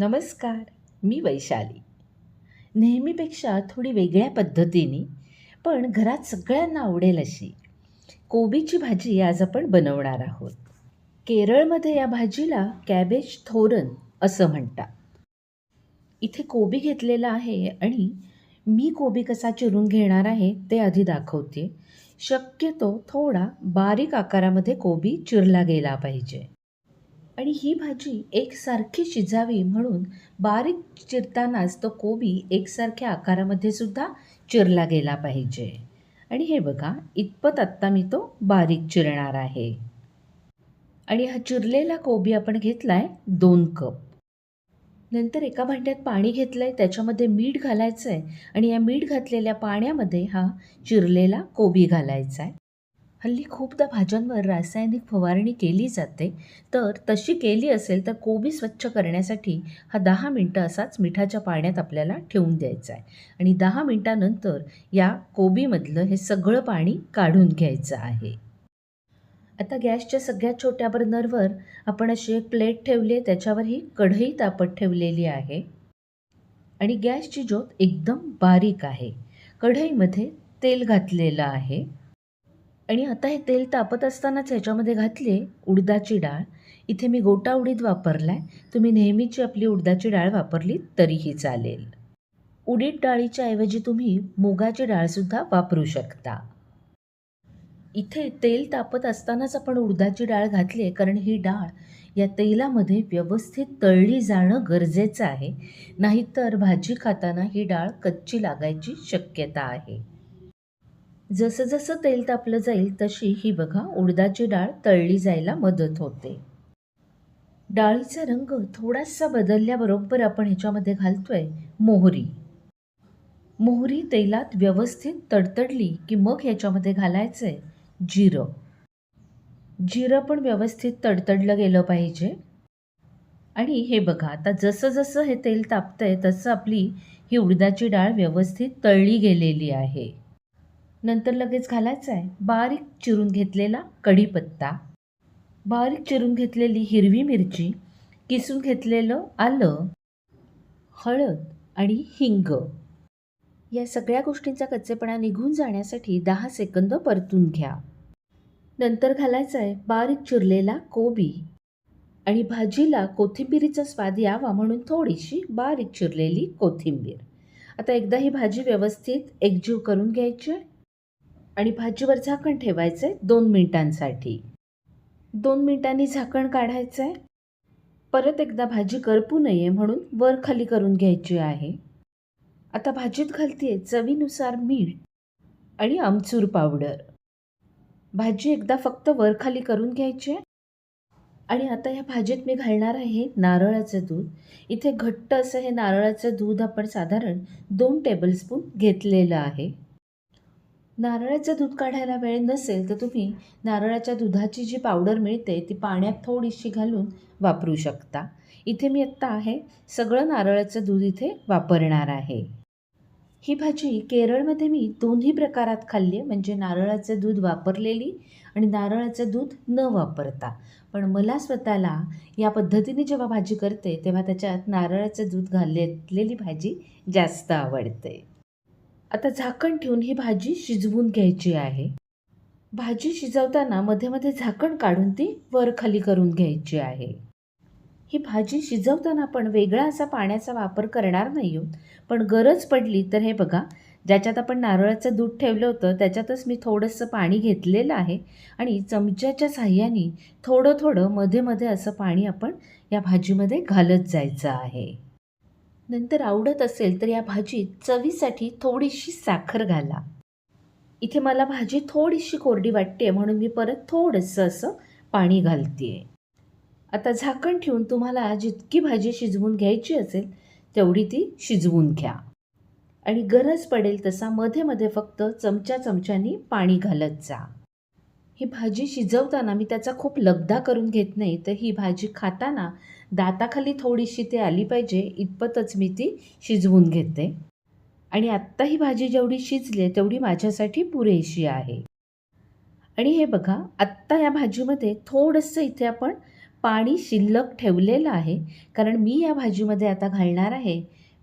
नमस्कार मी वैशाली. नेहमीपेक्षा थोडी वेगळ्या पद्धतीने पण घरात सगळ्यांना आवडेल अशी कोबीची भाजी आज आपण बनवणार आहोत. केरळमध्ये या भाजीला कॅबेज थोरन असं म्हणतात. इथे कोबी घेतलेला आहे आणि मी कोबी कसा चिरून घेणार आहे ते आधी दाखवते. शक्यतो थोडा बारीक आकारामध्ये कोबी चिरला गेला पाहिजे. आणि ही भाजी एकसारखी शिजावी म्हणून बारीक चिरतानाच तो कोबी एकसारख्या आकारामध्ये सुद्धा चिरला गेला पाहिजे. आणि हे बघा इतपत आत्ता मी तो बारीक चिरणार आहे. आणि हा चिरलेला कोबी आपण घेतला आहे दोन कप. नंतर एका भांड्यात पाणी घेतलं आहे त्याच्यामध्ये मीठ घालायचं आहे आणि या मीठ घातलेल्या पाण्यामध्ये हा चिरलेला कोबी घालायचा आहे हल्ली खूपदा भाज्यांवर रासायनिक फवारणी केली जाते. तर तशी केली असेल तर कोबी स्वच्छ करण्यासाठी हा दहा मिनटं असाच मिठाच्या पाण्यात आपल्याला ठेवून द्यायचा आहे. आणि दहा मिनटानंतर या कोबीमधलं हे सगळं पाणी काढून घ्यायचं आहे. आता गॅसच्या सगळ्यात छोट्या बर्नरवर आपण अशी एक प्लेट ठेवली आहे. त्याच्यावर ही कढई तापत ठेवलेली आहे. आणि गॅसची ज्योत एकदम बारीक आहे. कढईमध्ये तेल घातलेलं आहे. आणि आता हे तेल तापत असतानाच ह्याच्यामध्ये घातले उडदाची डाळ. इथे मी गोटा उडीद वापरला आहे तुम्ही नेहमीची आपली उडदाची डाळ वापरली तरीही चालेल. उडीद डाळीच्या ऐवजी तुम्ही मुगाची डाळसुद्धा वापरू शकता. इथे तेल तापत असतानाच आपण उडदाची डाळ घातली आहे कारण ही डाळ या तेलामध्ये व्यवस्थित तळली जाणं गरजेचं आहे. नाहीतर भाजी खाताना ही डाळ कच्ची लागायची शक्यता आहे. जसं जसं तेल तापलं जाईल तशी ही बघा उडदाची डाळ तळली जायला मदत होते. डाळीचा रंग थोडासा बदलल्याबरोबर आपण ह्याच्यामध्ये घालतोय मोहरी. मोहरी तेलात व्यवस्थित तडतडली की मग ह्याच्यामध्ये घालायचं आहे जिरं. जिरं पण व्यवस्थित तडतडलं गेलं पाहिजे. आणि हे बघा आता जसं जसं हे तेल तापतंय तसं आपली ही उडदाची डाळ व्यवस्थित तळली गेलेली आहे. नंतर लगेच घालायचं आहे. बारीक चिरून घेतलेला कढीपत्ता. बारीक चिरून घेतलेली हिरवी मिरची. किसून घेतलेलं आलं हळद आणि हिंग. या सगळ्या गोष्टींचा कच्चेपणा निघून जाण्यासाठी दहा सेकंद परतून घ्या. नंतर घालायचं आहे बारीक चिरलेला कोबी. आणि भाजीला कोथिंबिरीचा स्वाद यावा म्हणून थोडीशी बारीक चिरलेली कोथिंबीर. आता एकदा ही भाजी व्यवस्थित एकजीव करून घ्यायची आहे. आणि भाजीवर झाकण ठेवायचं आहे दोन मिनिटांसाठी. दोन मिनिटांनी झाकण काढायचं. आहे परत एकदा भाजी करपू नये म्हणून वर खाली करून घ्यायची आहे. आता भाजीत घालते चवीनुसार मीठ आणि आमचूर पावडर. भाजी एकदा फक्त वर खाली करून घ्यायची. आहे आणि आता या भाजीत मी घालणार आहे नारळाचं दूध. इथे घट्ट असं हे नारळाचं दूध आपण साधारण दोन टेबलस्पून घेतलेलं आहे. नारळाचं दूध काढायला वेळ नसेल तर तुम्ही नारळाच्या दुधाची जी पावडर मिळते ती पाण्यात थोडीशी घालून वापरू शकता. इथे मी आत्ता आहे सगळं नारळाचं दूध इथे वापरणार आहे. ही भाजी केरळमध्ये मी दोन्ही प्रकारात खाल्ली आहे म्हणजे नारळाचं दूध वापरलेली आणि नारळाचं दूध न वापरता. पण मला स्वतःला या पद्धतीने जेव्हा भाजी करते तेव्हा त्याच्यात नारळाचं दूध घाललेली भाजी जास्त आवडते. आता झाकण ठेवून ही भाजी शिजवून घ्यायची आहे. भाजी शिजवताना मध्ये मध्ये झाकण काढून ती वर खाली करून घ्यायची आहे. ही भाजी शिजवताना आपण वेगळा असा पाण्याचा वापर करणार नाही आहोत. पण गरज पडली तर हे बघा ज्याच्यात आपण नारळाचं दूध ठेवलं होतं त्याच्यातच मी थोडंसं पाणी घेतलेलं आहे आणि चमच्याच्या साह्याने थोडं थोडं मध्ये मध्ये असं पाणी आपण या भाजीमध्ये घालत जायचं आहे. नंतर आवडत असेल तर या भाजीत चवीसाठी थोडीशी साखर घाला. इथे मला भाजी थोडीशी कोरडी वाटते म्हणून मी परत थोडंसं असं पाणी घालते आता झाकण ठेवून तुम्हाला जितकी भाजी शिजवून घ्यायची असेल तेवढी ती शिजवून घ्या. आणि गरज पडेल तसा मध्ये मध्ये फक्त चमच्या चमच्यानी पाणी घालत जा. ही भाजी शिजवताना मी त्याचा खूप लगदा करून घेत नाही तर ही भाजी खाताना दाताखाली थोडीशी ती आली पाहिजे इतपतच मी ती शिजवून घेते. आणि आत्ता ही भाजी जेवढी शिजली तेवढी माझ्यासाठी पुरेशी आहे. आणि हे बघा आत्ता या भाजीमध्ये थोडंसं इथे आपण पाणी शिल्लक ठेवलेलं आहे कारण मी या भाजीमध्ये आता घालणार आहे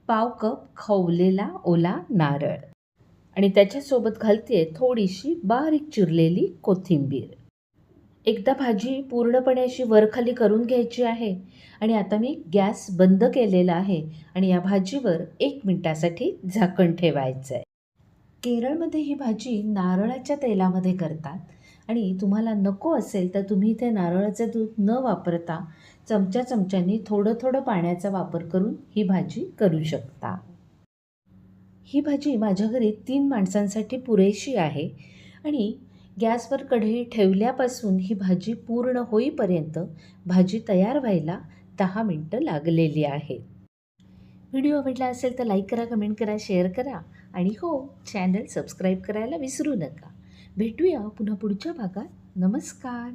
पाव कप खवलेला ओला नारळ. आणि त्याच्यासोबत घालते थोडीशी बारीक चिरलेली कोथिंबीर. एकदा भाजी पूर्णपणे अशी वरखाली करून घ्यायची आहे आणि आता मी गॅस बंद केलेला आहे आणि या भाजीवर एक मिनटासाठी झाकण ठेवायचं आहे केरळमध्ये ही भाजी नारळाच्या तेलामध्ये करतात आणि तुम्हाला नको असेल तर तुम्ही इथे नारळाचं दूध न वापरता चमच्या चमच्यानी थोडं थोडं पाण्याचा वापर करून ही भाजी करू शकता. ही भाजी माझ्या घरी तीन माणसांसाठी पुरेशी आहे आणि गॅसवर कढई ठेवल्यापासून ही भाजी पूर्ण होईपर्यंत भाजी तयार व्हायला दहा मिनटं लागलेली आहेत. व्हिडिओ आवडला असेल तर लाईक करा कमेंट करा शेअर करा आणि हो चॅनल सबस्क्राईब करायला विसरू नका. भेटूया पुन्हा पुढच्या भागात. नमस्कार.